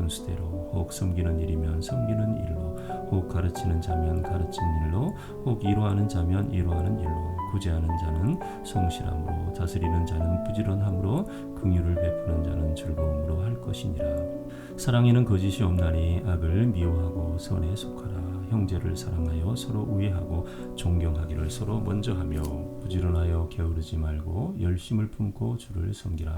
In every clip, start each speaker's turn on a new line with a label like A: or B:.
A: 분수대로 혹 섬기는 일이면 섬기는 일로 혹 가르치는 자면 가르치는 일로 혹 이로하는 자면 이로하는 일로 구제하는 자는 성실함으로 다스리는 자는 부지런함으로 긍휼을 베푸는 자는 즐거움으로 할 것이니라. 사랑에는 거짓이 없나니 악을 미워하고 선에 속하라. 형제를 사랑하여 서로 우애하고 존경하기를 서로 먼저 하며 부지런하여 게으르지 말고 열심을 품고 주를 섬기라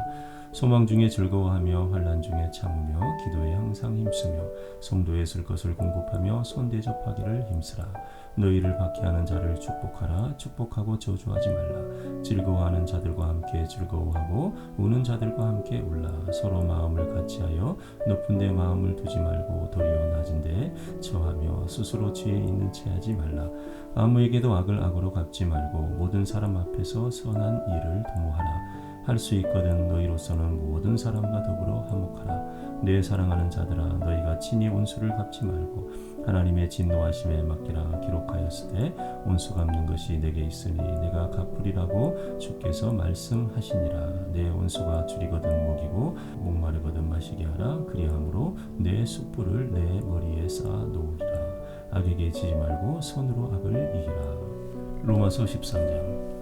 A: 소망 중에 즐거워하며 환난 중에 참으며 기도에 항상 힘쓰며 성도에 쓸 것을 공급하며 손 대접하기를 힘쓰라. 너희를 박해하는 자를 축복하라. 축복하고 저주하지 말라. 즐거워하는 자들과 함께 즐거워하고 우는 자들과 함께 울라. 서로 마음을 같이하여 높은 데 마음을 두지 말고 도리어 낮은 데 처하며 스스로 지혜 있는 채 하지 말라. 아무에게도 악을 악으로 갚지 말고 모든 사람 앞에서 선한 일을 도모하라 할 수 있거든 너희로서는 모든 사람과 더불어 화목하라. 내 사랑하는 자들아 너희가 친히 온수를 갚지 말고 하나님의 진노하심에 맡기라 기록하였으되 온수 갚는 것이 내게 있으니 내가 갚으리라고 주께서 말씀하시니라. 내 온수가 줄이거든 먹이고 목마르거든 마시게 하라. 그리함으로 내 숯불을 내 머리에 쌓아 놓으리라. 악에게 지지 말고 손으로 악을 이기라. 로마서 13장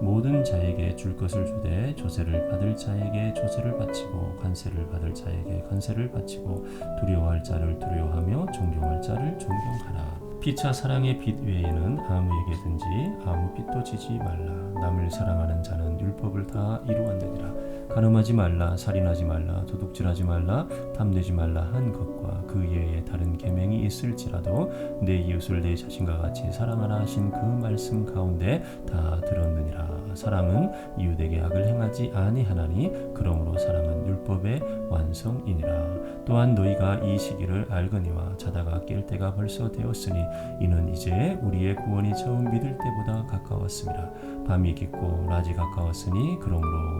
A: 모든 자에게 줄 것을 주되 조세를 받을 자에게 조세를 바치고 관세를 받을 자에게 관세를 바치고 두려워할 자를 두려워하며 존경할 자를 존경하라. 피차 사랑의 빛 외에는 아무에게든지 아무 빛도 지지 말라. 남을 사랑하는 자는 율법을 다 이루었느니라. 가늠하지 말라 살인하지 말라 도둑질하지 말라 탐내지 말라 한 것과 그 외에 다른 계명이 있을지라도 내 이웃을 내 자신과 같이 사랑하라 하신 그 말씀 가운데 다 들었느니라 사랑은 이웃에게 악을 행하지 아니하나니 그러므로 사랑은 율법의 완성이니라. 또한 너희가 이 시기를 알거니와 자다가 깰 때가 벌써 되었으니 이는 이제 우리의 구원이 처음 믿을 때보다 가까웠습니다. 밤이 깊고 낮이 가까웠으니 그러므로